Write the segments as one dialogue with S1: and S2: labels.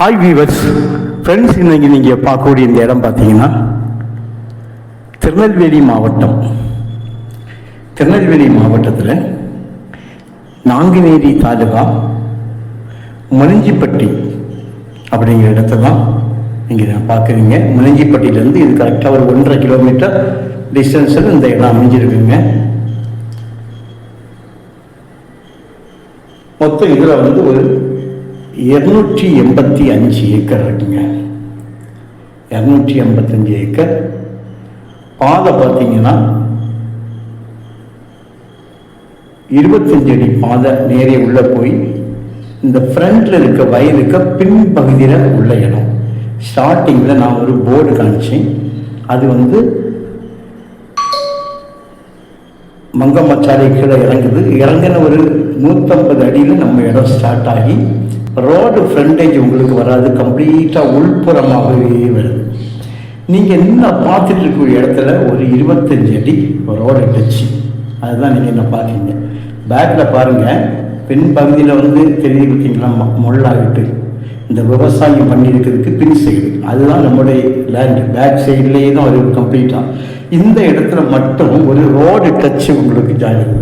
S1: Hi viewers friends இன்னைக்கு நீங்கள் பார்க்கக்கூடிய இந்த இடம் பார்த்தீங்கன்னா திருநெல்வேலி மாவட்டம். திருநெல்வேலி மாவட்டத்தில் நாங்குநேரி தாலுகா முனிஞ்சிப்பட்டி அப்படிங்கிற இடத்த தான் நீங்கள் நான் பார்க்குறீங்க. முனிஞ்சிப்பட்டியிலேருந்து இது கரெக்டாக ஒரு ஒன்றரை கிலோமீட்டர் டிஸ்டன்ஸில் இந்த இடம் அமைஞ்சிருக்குங்க. மொத்தம் இதில் வந்து ஒரு இருநூற்றி எண்பத்தி அஞ்சு ஏக்கர் இருக்குங்க. இரநூற்றி எண்பத்தஞ்சு ஏக்கர். பாதை பார்த்தீங்கன்னா இருபத்தஞ்சு அடி பாதை நேரே உள்ளே போய் இந்த ஃப்ரண்ட்ல இருக்க வயலுக்கு பின்பகுதியில் உள்ள இடம். ஸ்டார்டிங்கில் நான் ஒரு போர்டு காமிச்சேன். அது வந்து மங்கம்மாச்சாலை கீழே இறங்குது. இறங்கின ஒரு நூற்றம்பது அடியில் நம்ம இடம் ஸ்டார்ட் ஆகி ரோடு ஃப்ரண்டேஜ் உங்களுக்கு வராது கம்ப்ளீட்டாக உள்புறமாகவே வருது நீங்கள் என்ன பார்த்துட்டு இருக்கிற இடத்துல ஒரு இருபத்தஞ்சு அடி ரோடு டச்சு அதுதான் நீங்கள் என்ன பார்க்குறீங்க. பேக்கில் பாருங்கள் பின் பகுதியில் வந்து தெரிஞ்சு பார்த்தீங்களா முள்ளாகிட்டு. இந்த விவசாயம் பண்ணியிருக்கிறதுக்கு பின் சைடு அதுதான் நம்முடைய லேண்ட் பேக் சைட்லேயே தான் ஒரு கம்ப்ளீட்டாக இந்த இடத்துல மட்டும் ஒரு ரோடு டச்சு உங்களுக்கு ஜாயின்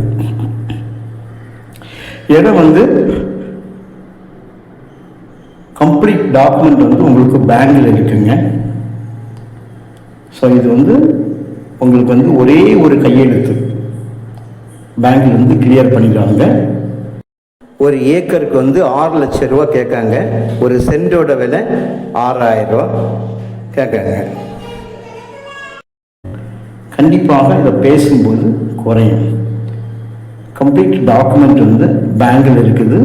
S1: இடம் வந்து கம்ப்ளீட் டாக்குமெண்ட் வந்து உங்களுக்கு பேங்கில் இருக்குங்க. ஸோ இது வந்து உங்களுக்கு வந்து ஒரே ஒரு கையெழுத்து. பேங்க்ல வந்து கிளியர் பண்ணிடுவாங்க ஒரு ஏக்கருக்கு வந்து ஆறு லட்சம் ரூபா கேட்காங்க. ஒரு சென்டோட விலை ஆறாயிரம் ரூபா கேட்காங்க. கண்டிப்பாக இதை பேசும்போது குறையும். கம்ப்ளீட் டாக்குமெண்ட் வந்து பேங்கில் இருக்குது.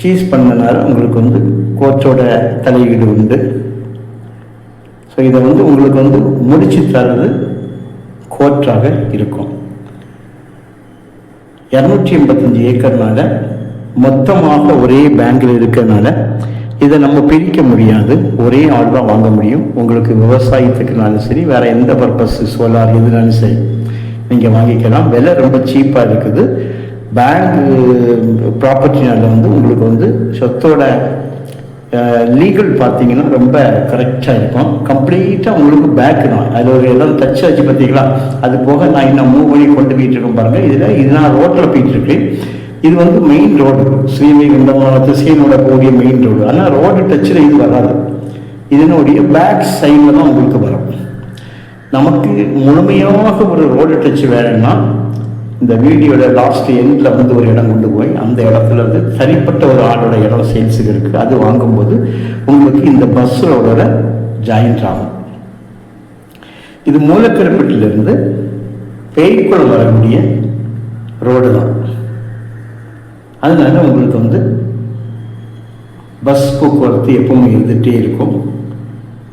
S1: சீஸ் பண்ணனால உங்களுக்கு வந்து கோச்சோட தலையீடு உண்டு. ஸோ இதை வந்து உங்களுக்கு வந்து முடிச்சு தர்றது கோற்றாக இருக்கும். இரநூற்றி எண்பத்தஞ்சு ஏக்கர்னால மொத்தமாக ஒரே பேங்கில் இருக்கிறனால இதை நம்ம பிரிக்க முடியாது. ஒரே ஆள் தான் வாங்க முடியும். உங்களுக்கு விவசாயத்துக்குனாலும் சரி வேற எந்த பர்பஸ் சோலார் எதுனாலும் சரி நீங்கள் வாங்கிக்கலாம். விலை ரொம்ப சீப்பாக இருக்குது. பேங்க் ப்ராப்பர்ட்டினால் uh, வந்து உங்களுக்கு வந்து சொத்தோட uh, லீகல் பார்த்தீங்கன்னா ரொம்ப கரெக்டாக இருக்கும். கம்ப்ளீட்டாக உங்களுக்கு பேக் தான். அதில் ஒரு இடம் டச் ஆச்சு பார்த்தீங்களா? அது போக நான் இன்னும் மூவ் பண்ணி கொண்டு போயிட்டு இருக்கோம் பாருங்கள் இதில் இது நான் ரோட்டில் போயிட்டுருக்கு இது வந்து மெயின் ரோடு ஸ்ரீவைகுண்டம் திசையினோட கூடிய மெயின் ரோடு ஆனால் ரோடு டச்சில் இது வராது. இதனுடைய பேக் சைடில் தான் உங்களுக்கு வரும். நமக்கு முழுமையாக ஒரு ரோடு டச் வேணும்னா இந்த வீடியோட லாஸ்ட் எண்டில் வந்து ஒரு இடம் கொண்டு போய் அந்த இடத்துல வந்து தனிப்பட்ட ஒரு ஆளோட இடம் சேல்ஸுக்கு இருக்குது அது வாங்கும்போது உங்களுக்கு இந்த பஸ்ஸோட ஜாயின்ட் ஜாயிண்ட் ஆகும். இது மூலக்கருப்பட்டிலிருந்து பேய்க்குளம் வரக்கூடிய ரோடு தான். அதனால உங்களுக்கு வந்து பஸ் போக்குவரத்து எப்பவும் இருந்துகிட்டே இருக்கும்.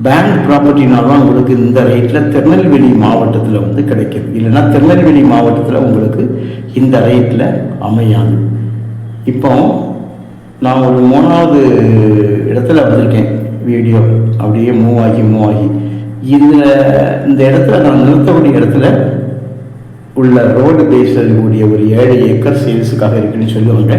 S1: பேங்க் ப்ராப்பர்ட்டினால தான் உங்களுக்கு இந்த ரேட்டில் திருநெல்வேலி மாவட்டத்தில் வந்து கிடைக்கிது. இல்லைன்னா திருநெல்வேலி மாவட்டத்தில் உங்களுக்கு இந்த ரேட்டில் அமையாது. இப்போ நான் ஒரு மூணாவது இடத்துல வந்திருக்கேன் வீடியோ அப்படியே மூவ் ஆகி மூவ் ஆகி. இந்த இந்த இடத்துல நான் நிறுத்தக்கூடிய இடத்துல உள்ள ரோடு பேஸ் இருக்கக்கூடிய ஒரு ஏழு ஏக்கர் சேல்ஸுக்காக இருக்குன்னு சொல்லுவாங்க